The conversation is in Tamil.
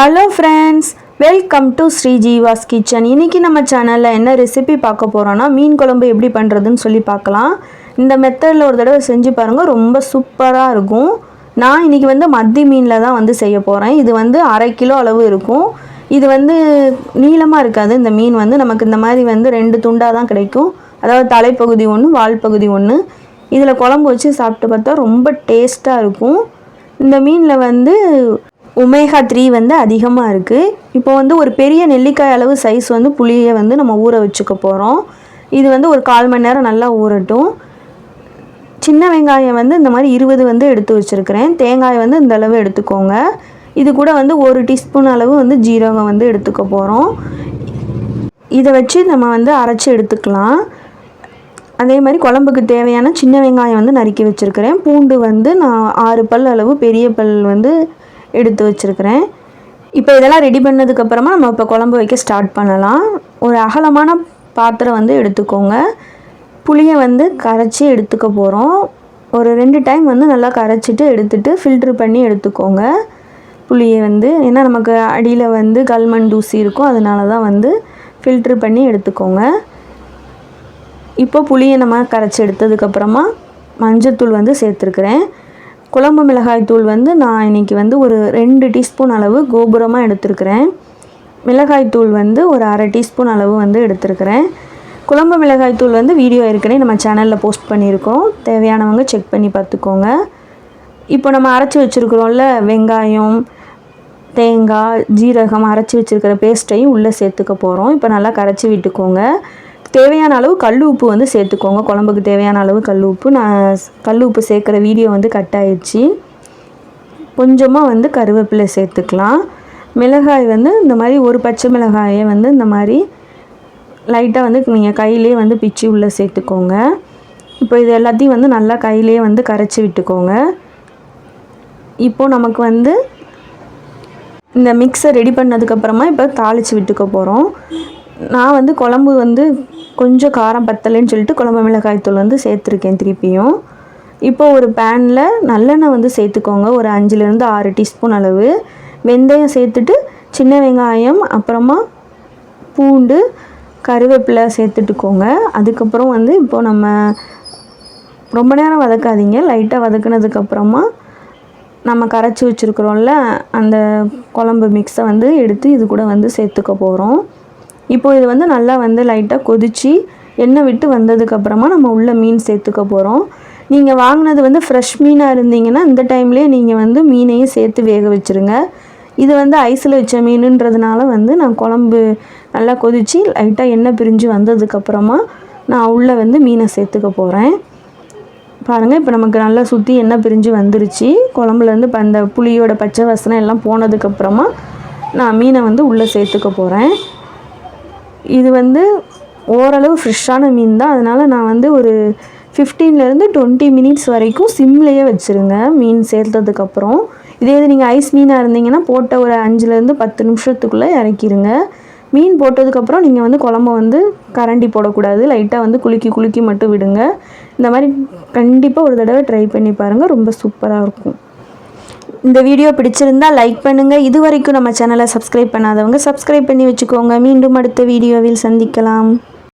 Hello friends welcome to Sri Jeeva's kitchen இன்றைக்கி நம்ம சேனலில் என்ன ரெசிபி பார்க்க போகிறோன்னா மீன் குழம்பு எப்படி பண்ணுறதுன்னு சொல்லி பார்க்கலாம். இந்த மெத்தடில் ஒரு தடவை செஞ்சு பாருங்கள் ரொம்ப சூப்பராக இருக்கும். நான் இன்றைக்கி வந்து மத்தி மீனில் தான் வந்து செய்ய போகிறேன் இது வந்து அரை கிலோ அளவு இருக்கும். இது வந்து நீளமாக இருக்காது. இந்த மீன் வந்து நமக்கு இந்த மாதிரி வந்து ரெண்டு துண்டாக தான் கிடைக்கும். அதாவது தலைப்பகுதி ஒன்று வால் பகுதி ஒன்று இதில் குழம்பு வச்சு சாப்பிட்டு பார்த்தா ரொம்ப டேஸ்ட்டாக இருக்கும். இந்த மீனில் வந்து ஒமேகா த்ரீ வந்து அதிகமாக இருக்குது இப்போ வந்து ஒரு பெரிய நெல்லிக்காய் அளவு சைஸ் வந்து புளியை வந்து நம்ம ஊற வச்சுக்க போகிறோம் இது வந்து ஒரு கால் மணி நேரம் நல்லா ஊறட்டும். சின்ன வெங்காயம் வந்து இந்த மாதிரி இருபது வந்து எடுத்து வச்சுருக்கிறேன். தேங்காய் வந்து இந்த அளவு எடுத்துக்கோங்க. இது கூட வந்து ஒரு டீஸ்பூன் அளவு வந்து ஜீரகம் வந்து எடுத்துக்க போகிறோம் இதை வச்சு நம்ம வந்து அரைச்சி எடுத்துக்கலாம். அதே மாதிரி குழம்புக்கு தேவையான சின்ன வெங்காயம் வந்து நறுக்கி வச்சுருக்கிறேன். பூண்டு வந்து நான் ஆறு பல் அளவு பெரிய பல் வந்து எடுத்து வச்சுருக்கிறேன். இப்போ இதெல்லாம் ரெடி பண்ணதுக்கப்புறமா நம்ம இப்போ குழம்பு வைக்க ஸ்டார்ட் பண்ணலாம். ஒரு அகலமான பாத்திரம் வந்து எடுத்துக்கோங்க. புளியை வந்து கரைச்சி எடுத்துக்க போகிறோம் ஒரு ரெண்டு டைம் வந்து நல்லா கரைச்சிட்டு எடுத்துட்டு ஃபில்ட்ரு பண்ணி எடுத்துக்கோங்க. புளியை வந்து ஏன்னா நமக்கு அடியில் வந்து கல்மண் தூசி இருக்கும். அதனால தான் வந்து ஃபில்ட்ரு பண்ணி எடுத்துக்கோங்க. இப்போ புளியை நம்ம கரைச்சி எடுத்ததுக்கப்புறமா மஞ்சத்தூள் வந்து சேர்த்துருக்குறேன். குழம்பு மிளகாய் தூள் வந்து நான் இன்றைக்கி வந்து ஒரு ரெண்டு டீஸ்பூன் அளவு கோபுரமாக எடுத்துருக்கிறேன். மிளகாய் தூள் வந்து ஒரு அரை டீஸ்பூன் அளவு வந்து எடுத்துருக்கிறேன். குழம்பு மிளகாய் தூள் வந்து வீடியோ ஏற்கனவே நம்ம சேனலில் போஸ்ட் பண்ணியிருக்கோம். தேவையானவங்க செக் பண்ணி பார்த்துக்கோங்க. இப்போ நம்ம அரைச்சி வச்சுருக்குறோம்ல வெங்காயம் தேங்காய் ஜீரகம் அரைச்சி வச்சுருக்கிற பேஸ்ட்டையும் உள்ளே சேர்த்துக்க போகிறோம் இப்போ நல்லா கரைச்சி விட்டுக்கோங்க. தேவையான அளவு கல் உப்பு வந்து சேர்த்துக்கோங்க. குழம்புக்கு தேவையான அளவு கல் உப்பு. நான் கல் உப்பு சேர்க்குற வீடியோ வந்து கட் ஆயிடுச்சு. கொஞ்சமாக வந்து கருவேப்பிலை சேர்த்துக்கலாம். மிளகாய் வந்து இந்த மாதிரி ஒரு பச்சை மிளகாயை வந்து இந்த மாதிரி லைட்டாக வந்து நீங்கள் கையிலே வந்து பிச்சு உள்ளே சேர்த்துக்கோங்க. இப்போ இது எல்லாத்தையும் வந்து நல்லா கையிலே வந்து கரைச்சி விட்டுக்கோங்க. இப்போது நமக்கு வந்து இந்த மிக்ஸை ரெடி பண்ணதுக்கப்புறமா இப்போ தாளித்து விட்டுக்க போகிறோம் நான் வந்து குழம்பு வந்து கொஞ்சம் காரம் பத்தலைன்னு சொல்லிட்டு குழம்பு மிளகாய் தூள் வந்து சேர்த்துருக்கேன் திருப்பியும். இப்போ ஒரு பேனில் நல்லெண்ணெய் வந்து சேர்த்துக்கோங்க. ஒரு அஞ்சுலேருந்து ஆறு டீஸ்பூன் அளவு. வெந்தயம் சேர்த்துட்டு சின்ன வெங்காயம் அப்புறமா பூண்டு கருவேப்பிலை சேர்த்துட்டுக்கோங்க. அதுக்கப்புறம் வந்து இப்போது நம்ம ரொம்ப நேரம் வதக்காதீங்க. லைட்டாக வதக்குனதுக்கப்புறமா நம்ம கரைச்சி வச்சுருக்குறோம்ல அந்த குழம்பு மிக்ஸை வந்து எடுத்து இது கூட வந்து சேர்த்துக்க போகிறோம் இப்போ இது வந்து நல்லா வந்து லைட்டாக கொதித்து எண்ணெய் விட்டு வந்ததுக்கப்புறமா நம்ம உள்ள மீன் சேர்த்துக்க போகிறோம் நீங்கள் வாங்கினது வந்து ஃப்ரெஷ் மீனாக இருந்தீங்கன்னா இந்த டைம்லேயே நீங்கள் வந்து மீனையும் சேர்த்து வேக வச்சுருங்க. இது வந்து ஐஸில் வச்ச மீனுன்றதுனால வந்து நான் குழம்பு நல்லா கொதித்து லைட்டாக எண்ணெய் பிரிஞ்சு வந்ததுக்கப்புறமா நான் உள்ளே வந்து மீனை சேர்த்துக்க போகிறேன் பாருங்கள் இப்போ நமக்கு நல்லா சுற்றி எண்ணெய் பிரிஞ்சு வந்துருச்சு. குழம்புலேருந்து இப்போ அந்த புளியோட பச்சை வசனம் எல்லாம் போனதுக்கப்புறமா நான் மீனை வந்து உள்ளே சேர்த்துக்க போகிறேன் இது வந்து ஓரளவு ஃப்ரெஷ்ஷான மீன் தான். அதனால் நான் வந்து ஒரு ஃபிஃப்டீன்லேருந்து டுவெண்ட்டி மினிட்ஸ் வரைக்கும் சிம்லேயே வச்சுருங்க மீன் சேர்த்ததுக்கப்புறம் இதே இது நீங்கள் ஐஸ் மீனாக இருந்தீங்கன்னா போட்ட ஒரு அஞ்சுலேருந்து பத்து நிமிஷத்துக்குள்ளே இறக்கிருங்க. மீன் போட்டதுக்கப்புறம் நீங்கள் வந்து குழம்ப வந்து கரண்டி போடக்கூடாது. லைட்டாக வந்து குலுக்கி குலுக்கி மட்டும் விடுங்க. இந்த மாதிரி கண்டிப்பாக ஒரு தடவை ட்ரை பண்ணி பாருங்கள் ரொம்ப சூப்பராக இருக்கும். இந்த வீடியோ பிடிச்சிருந்தா லைக் பண்ணுங்கள் இது வரைக்கும் நம்ம சேனலை சப்ஸ்கிரைப் பண்ணாதவங்க சப்ஸ்கிரைப் பண்ணி வச்சுக்கோங்க. மீண்டும் அடுத்த வீடியோவில் சந்திக்கலாம்.